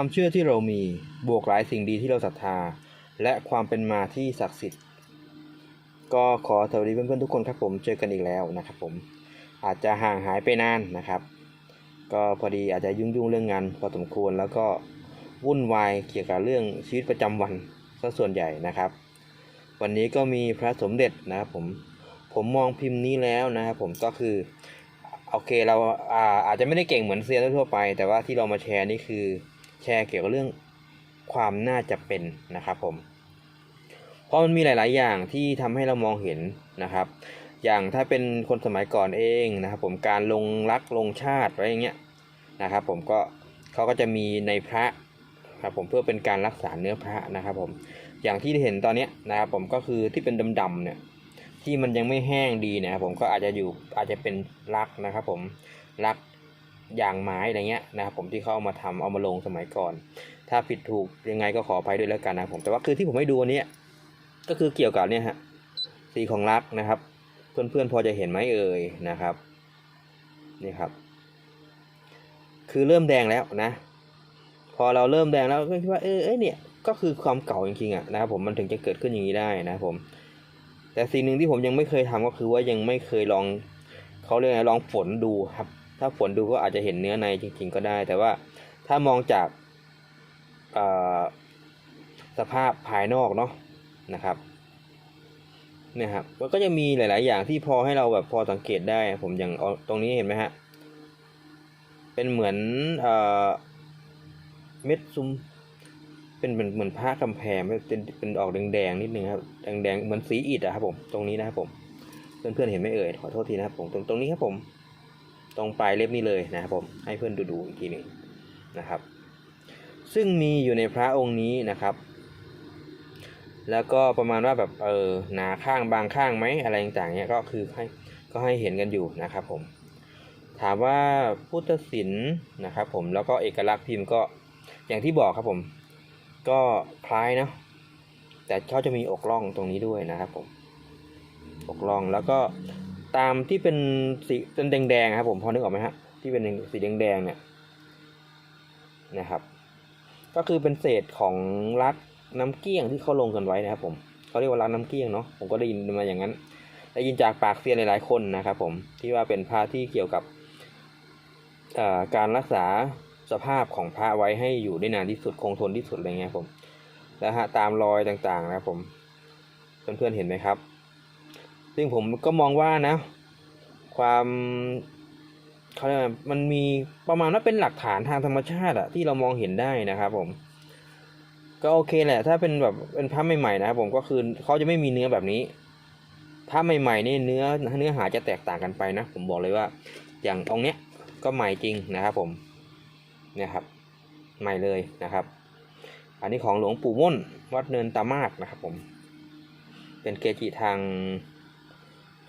ความเชื่อที่เรามีบวกหลายสิ่งดีที่เราศรัทธา และความเป็นมาที่ศักดิ์สิทธิ์ ก็ขอสวัสดีเพื่อนๆทุกคนครับผมเจอกันอีกแล้วนะครับผมอาจจะห่างหายไปนานนะครับ ก็พอดีอาจจะยุ่งๆเรื่องงานพอสมควรแล้วก็วุ่นวายเกี่ยวกับเรื่องชีวิตประจำวันซะส่วนใหญ่นะครับ วันนี้ก็มีพระสมเด็จนะครับผมผมมองพิมพ์นี้แล้วนะครับผมก็คือโอเคเราอาอาจจะไม่ได้เก่งเหมือนเซียนทั่วไป แต่ว่าที่เรามาแชร์นี่คือ แชร์เกี่ยวกับเรื่องความน่าจะเป็นนะครับผมเพราะมันมีหลาย ๆ อย่างที่ทำให้เรามองเห็นนะครับ อย่างถ้าเป็นคนสมัยก่อนเองนะครับ ผมการลงรักลงชาติอะไรอย่างเงี้ยนะครับ ผมก็เขาก็จะมีในพระครับผมเพื่อเป็นการรักษาเนื้อพระนะครับ ผมอย่างที่เห็นตอนนี้นะครับผมก็คือที่เป็นดำๆเนี่ยที่มันยังไม่แห้งดีนะครับผมก็อาจจะอยู่อาจจะเป็นรักนะครับ ผมรัก อย่างไม้อะไรเงี้ยนะครับผมที่เขาเอามาทำเอามาลงสมัยก่อน ถ้าผิดถูกยังไงก็ขออภัยด้วยแล้วกันนะผมแต่ว่าคือที่ผมให้ดูอันนี้ก็คือเกี่ยวกับเนี่ยฮะสีของรักนะครับ เพื่อนๆพอจะเห็นไหมเอ่ยนะครับนี่ครับ คือเริ่มแดงแล้วนะ พอเราเริ่มแดงแล้วก็คิดว่าเออเอ้ยเนี่ยก็คือความเก่าจริงๆอะนะครับผมมันถึงจะเกิดขึ้นอย่างนี้ได้นะครับผม แต่สิ่งหนึ่งที่ผมยังไม่เคยทำก็คือว่ายังไม่เคยลองเขาเรียกไงลองฝนดูครับ ถ้าฝนดูก็อาจจะเห็นเนื้อในจริง ๆ ก็ได้ แต่ว่าถ้ามองจากสภาพภายนอกเนาะนะครับเนี่ยครับมันก็จะมีหลาย ๆ อย่างที่พอให้เราแบบพอสังเกตได้ ผมอย่างตรงนี้เห็นไหมฮะเป็นเหมือนเอ่อเม็ดซุมเป็นเหมือนเหมือนผ้ากำแพงเป็นเป็นออกแดง ๆ นิดนึงครับแดง ๆ เหมือนสีอิฐอะครับผมตรงนี้นะครับผมเพื่อน ๆ เห็นไหมเอ่ยขอโทษทีนะครับผมตรงตรงนี้ครับผม ตรงปลายเล็บนี่เลยนะครับผมให้เพื่อนดูดูอีกทีหนึ่งนะครับ ซึ่งมีอยู่ในพระองค์นี้นะครับ แล้วก็ประมาณว่าแบบเออหนาข้างบางข้างไหมอะไรต่างๆเนี่ยก็คือให้ก็ให้เห็นกันอยู่นะครับผมถามว่าพุทธศิลป์นะครับผมแล้วก็เอกลักษณ์พิมพ์ก็อย่างที่บอกครับผม ก็คล้ายนะแต่เขาจะมีอกล่องตรงนี้ด้วยนะครับผมอกล่องแล้วก็ ตามที่เป็นสีเป็นแดงๆครับผมพอนึกออกไหมฮะที่เป็นสีแดงๆเนี่ยนะครับ ก็คือเป็นเศษของรักน้ำเกี้ยงที่เขาลงกันไว้นะครับ ผมเขาเรียกว่ารักน้ำเกี้ยงเนาะผมก็ได้ยินมาอย่างนั้นได้ยินจากปากเซียนหลายๆคนนะครับ ผมที่ว่าเป็นพระที่เกี่ยวกับการรักษาสภาพของพระไว้ให้อยู่ได้นานที่สุดคงทนที่สุดอะไรเงี้ยผมแล้วฮะตามรอยต่างๆนะครับผมเพื่อนๆเห็นไหมครับ ซึ่งผมก็มองว่านะ ความเขาเรียกมันมีประมาณว่าเป็นหลักฐานทางธรรมชาติอะที่เรามองเห็นได้นะครับผม ก็โอเคแหละ ถ้าเป็นแบบเป็นพระใหม่ๆนะครับผมก็คือเขาจะไม่มีเนื้อแบบนี้ถ้าใหม่ๆนี่เนื้อเนื้อหาจะแตกต่างกันไปนะ ผมบอกเลยว่า อย่างองค์เนี้ยก็ใหม่จริงนะครับผมเนี่ยครับ ใหม่เลยนะครับ อันนี้ของหลวงปู่ม่นวัดเนินตามากนะครับผม เป็นเกจิทาง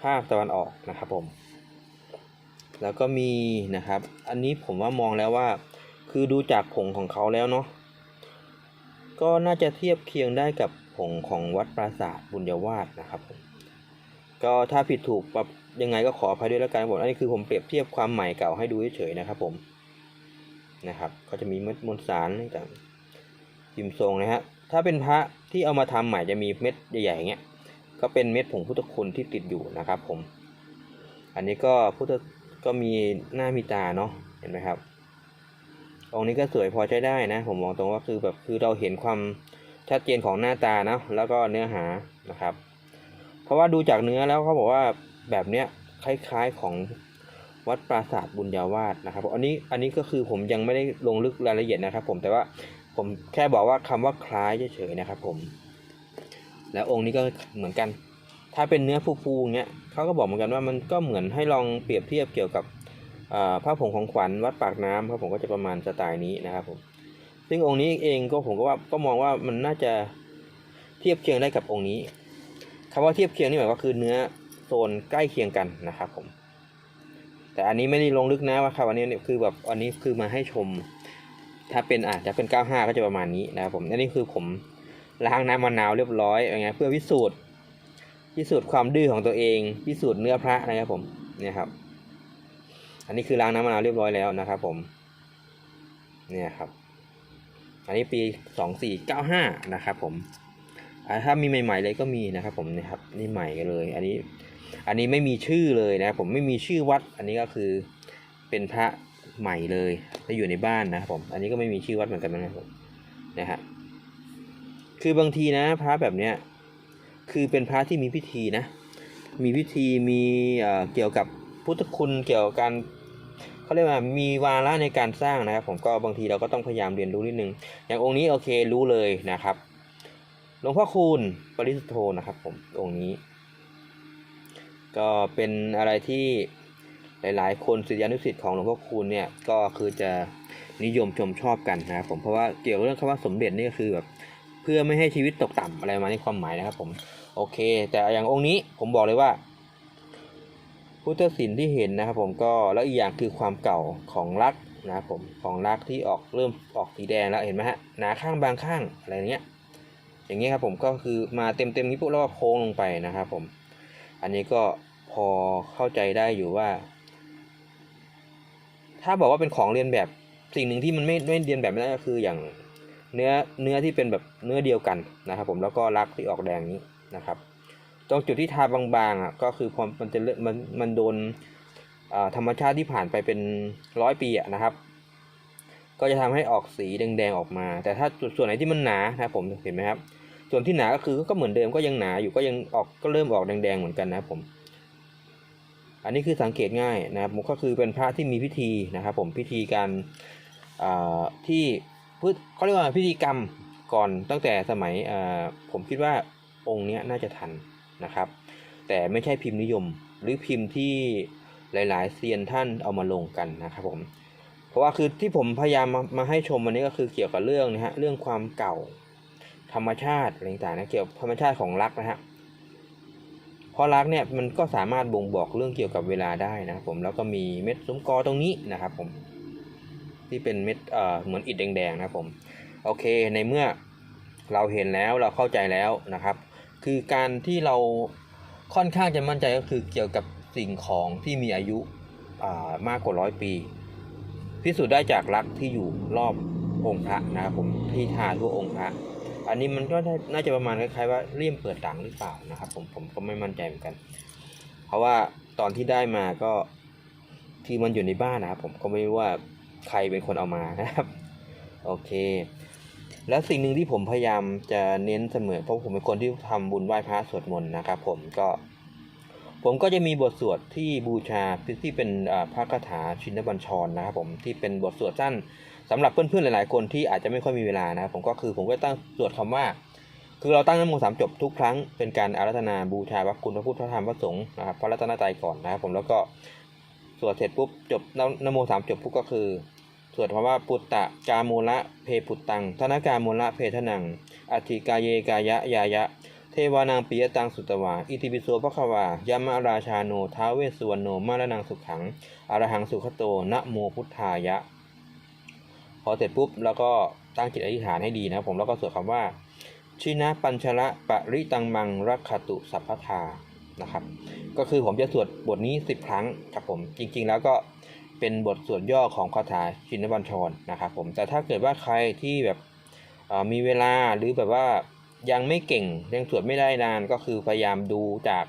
ภาคตะวันออกนะครับผม แล้วก็มีนะครับ อันนี้ผมว่ามองแล้วว่า คือดูจากผงของเขาแล้วเนาะก็น่าจะเทียบเคียงได้กับผงของวัดปราสาทบุญยวาสนะครับผมก็ถ้าผิดถูกปรับยังไงก็ขออภัยด้วยแล้วกันผมอันนี้คือผมเปรียบเทียบความใหม่เก่าให้ดูเฉยๆนะครับผมนะครับ ก็จะมีเม็ดมวลสารต่างๆพิมพ์ทรงนะฮะถ้าเป็นพระที่เอามาทำใหม่จะมีเม็ดใหญ่ๆอย่างเงี้ย ก็เป็นเม็ดผงพุทธคุณที่ติดอยู่นะครับผม อันนี้ก็พุทธก็มีหน้ามีตาเนาะเห็นไหมครับองนี้ก็สวยพอใช้ได้นะ ผมมองตรงว่าคือแบบคือเราเห็นความชัดเจนของหน้าตานะแล้วก็เนื้อหานะครับ เพราะว่าดูจากเนื้อแล้วเขาบอกว่าแบบเนี้ยคล้ายๆของวัดปราสาทบุญญาวาสนะครับ อันนี้อันนี้ก็คือผมยังไม่ได้ลงลึกรายละเอียดนะครับ ผมแต่ว่าผมแค่บอกว่าคำว่าคล้ายเฉยๆนะครับ ผม แล้วองค์นี้ก็เหมือนกัน ถ้าเป็นเนื้อฟูๆอย่างเงี้ยเขาก็บอกเหมือนกันว่ามันก็เหมือนให้ลองเปรียบเทียบเกี่ยวกับอ่าผงของขวัญวัดปากน้ำครับผมก็จะประมาณสไตล์นี้นะครับผมซึ่งองค์นี้เองก็ผมก็ว่าก็มองว่ามันน่าจะเทียบเคียงได้กับองค์นี้คำว่าเทียบเคียงนี่หมายว่าคือเนื้อโซนใกล้เคียงกันนะครับผมแต่อันนี้ไม่ได้ลงลึกนะว่าครับอันนี้เนี่ยคือแบบอันนี้คือมาให้ชม ถ้าเป็นอาจจะเป็น 95 ก็จะประมาณนี้นะครับผมอันนี้คือผม ล้างน้ำมะนาวเรียบร้อยอย่างเงี้ยเพื่อพิสูจน์พิสูจน์ความดื้อของตัวเอง พิสูจน์เนื้อพระนะครับผมเนี่ยครับ อันนี้คือล้างน้ำมะนาวเรียบร้อยแล้วนะครับ ผม เนี่ยครับ อันนี้ปี2495นะครับ ผมถ้ามีใหม่ ๆ เลยก็มีนะครับ ผมนะครับนี่ใหม่กันเลย อันนี้ อันนี้ไม่มีชื่อเลยนะผมไม่มีชื่อวัด อันนี้ก็คือเป็นพระใหม่เลยที่อยู่ในบ้านนะครับผม อันนี้ก็ไม่มีชื่อวัดเหมือนกันนะครับนะฮะ คือบางทีนะพระแบบเนี้ยคือเป็นพระที่มีพิธีนะ มีพิธีมีเอ่อเกี่ยวกับพุทธคุณเกี่ยวกับการเขาเรียกว่ามีวาระในการสร้างนะครับ ผมก็บางทีเราก็ต้องพยายามเรียนรู้นิดนึง อย่างองค์นี้โอเครู้เลยนะครับหลวงพ่อคูณปริสุทธโธนะครับ ผมองค์นี้ ก็เป็นอะไรที่หลายๆ คนศิษยานุศิษย์ของหลวงพ่อคูณเนี่ยก็คือจะนิยมชมชอบกันนะครับผมเพราะว่าเกี่ยวกับเรื่องคำว่าสมเด็จนี่ก็คือแบบ พื่อไม่ให้ชีวิตตกต่ำอะไรมาณนี้ความหมายนะครับผมโอเค แต่อย่างองค์นี้ผมบอกเลยว่า พุทธศิลป์ที่เห็นนะครับผมก็แล้วอีกอย่างคือความเก่าของรักนะครับผมของรักที่ออกเริ่มออกสีแดงแล้วเห็นไหมฮะหนาข้างบางข้างอะไรเงี้ยอย่างเงี้ยครับผมก็คือมาเต็มเต็มๆนี้ปุ๊บแล้วก็โค้งลงไปนะครับผม อันนี้ก็พอเข้าใจได้อยู่ว่า ถ้าบอกว่าเป็นของเรียนแบบสิ่งหนึ่งที่มันไม่ไม่เรียนแบบไม่ได้ก็คืออย่าง เนื้อเนื้อที่เป็นแบบเนื้อเดียวกันนะครับ ผมแล้วก็รักที่ออกแดงนี้นะครับ ตรงจุดที่ทาบางๆอะก็คือพอมันจะมันมันโดนธรรมชาติที่ผ่านไปเป็นร้อยปีอะนะครับ ก็จะทำให้ออกสีแดงๆออกมา แต่ถ้าจุดส่วนไหนที่มันหนานะครับผมเห็นไหมครับ ส่วนที่หนาก็คือก็เหมือนเดิมก็ยังหนาอยู่ก็ยังออกก็เริ่มออกแดงๆเหมือนกันนะครับผมอันนี้คือสังเกตง่ายนะครับก็คือเป็นพระที่มีพิธีนะครับ ผมพิธีการที่ เขาเรียกว่าพิธีกรรมก่อนตั้งแต่สมัยอ่าผมคิดว่าองค์นี้น่าจะทันนะครับ แต่ไม่ใช่พิมพ์นิยมหรือพิมพ์ที่หลาย ๆ เซียนท่านเอามาลงกันนะครับผมเพราะว่าคือที่ผมพยายามมามาให้ชมวันนี้ก็คือเกี่ยวกับเรื่องนะฮะเรื่องความเก่าธรรมชาติอะไรต่างๆนะเกี่ยวกับธรรมชาติของรักนะฮะเพราะรักเนี่ยมันก็สามารถบ่งบอกเรื่องเกี่ยวกับเวลาได้นะครับผมแล้วก็มีเม็ดซุ้มกอตรงนี้นะครับผม ที่เป็นเม็ดเอ่อเหมือนอิฐแดงๆนะครับผมโอเคในเมื่อเราเห็นแล้วเราเข้าใจแล้วนะครับ คือการที่เราค่อนข้างจะมั่นใจก็คือเกี่ยวกับสิ่งของที่มีอายุอ่ามากกว่าร้อยปี พิสูจน์ได้จากลักษณ์ที่อยู่รอบองค์พระนะครับผมที่ทาทั่วองค์พระ อันนี้มันก็ได้น่าจะประมาณคล้ายๆว่าเลี่ยมเปิดดังหรือเปล่านะครับผมผมก็ไม่มั่นใจเหมือนกัน เพราะว่าตอนที่ได้มาก็ที่มันอยู่ในบ้านนะครับผมก็ไม่รู้ว่า ใครเป็นคนเอามานะครับ โอเค แล้วสิ่งหนึ่งที่ผมพยายามจะเน้นเสมอเพราะผมเป็นคนที่ทำบุญไหว้พระสวดมนต์นะครับ ผมก็ ผมก็จะมีบทสวดที่บูชาที่เป็นพระคาถาชินบัญชรนะครับ ผมที่เป็นบทสวดสั้นสำหรับเพื่อนๆหลาย ๆ คนที่อาจจะไม่ค่อยมีเวลานะครับผมก็คือผมก็ตั้งสวดคำว่าคือเราตั้งนโมสามจบทุกครั้งเป็นการอารัธนาบูชาพระคุณพระพุทธพระธรรมพระสงฆ์นะครับพระรัตนตรัยก่อนนะครับผมแล้วก็ สวดเสร็จปุ๊บจบนโมสามจบปุ๊บก็คือ สวดคำว่าปุตตะกามูละเพปุตตังธนกามูละเพทนังอธิกายเยกายะยายะ เทวานังปิยตังสุตวาอิติปิโสภควายามะราชาโนท้าเวสุวรโนมาระนังสุขังอรหังสุขโตนะโมพุทธายะ พอเสร็จปุ๊บแล้วก็ตั้งจิตอธิษฐานให้ดีนะผมแล้วก็สวดคำว่าชินะปัญชละปริตังมังรักขตุสัพพทา นะครับ ก็คือผมจะสวดบทนี้ 10 ครั้งครับผมจริงๆ แล้วก็เป็นบทสวดย่อของคาถาชินบัญชรนะครับผมแต่ถ้าเกิดว่าใครที่แบบมีเวลาหรือแบบว่ายังไม่เก่งยังสวดไม่ได้นานก็คือพยายามดูจาก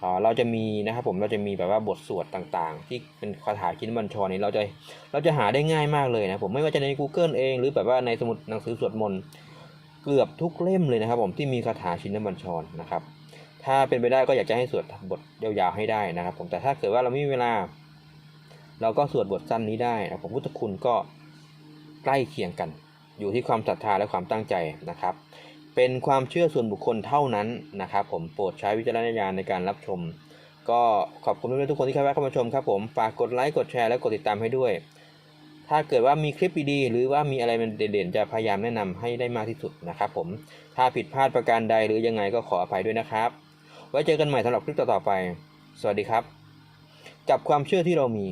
เอ่อเราจะมีนะครับผมเราจะมีแบบว่าบทสวดต่างๆ ที่เป็นคาถาชินบัญชรนี้เราจะเราจะหาได้ง่ายมากเลยนะผมไม่ว่าจะใน Google เอง หรือแบบว่าในสมุดหนังสือสวดมนต์เกือบทุกเล่มเลยนะครับผมที่มีคาถาชินบัญชรนะครับ ถ้าเป็นไปได้ก็อยากจะให้สวดบทยาวๆให้ได้นะครับ ผมแต่ถ้าเกิดว่าเราไม่มีเวลา เราก็สวดบทสั้นนี้ได้นะผมพุทธคุณก็ใกล้เคียงกัน อยู่ที่ความศรัทธาและความตั้งใจนะครับ เป็นความเชื่อส่วนบุคคลเท่านั้นนะครับ ผมโปรดใช้วิจารณญาณในการรับชม ก็ขอบคุณเพื่อนๆทุกคนที่เข้าแวะเข้ามาชมครับผมฝากกดไลค์กดแชร์และกดติดตามให้ด้วย ถ้าเกิดว่ามีคลิปดีๆหรือว่ามีอะไรมันเด่นๆ จะพยายามแนะนำให้ได้มากที่สุดนะครับ ผมถ้าผิดพลาดประการใดหรือยังไงก็ขออภัยด้วยนะครับ ไว้เจอกันใหม่สำหรับคลิปต่อๆไป สวัสดีครับกับความเชื่อที่เรามี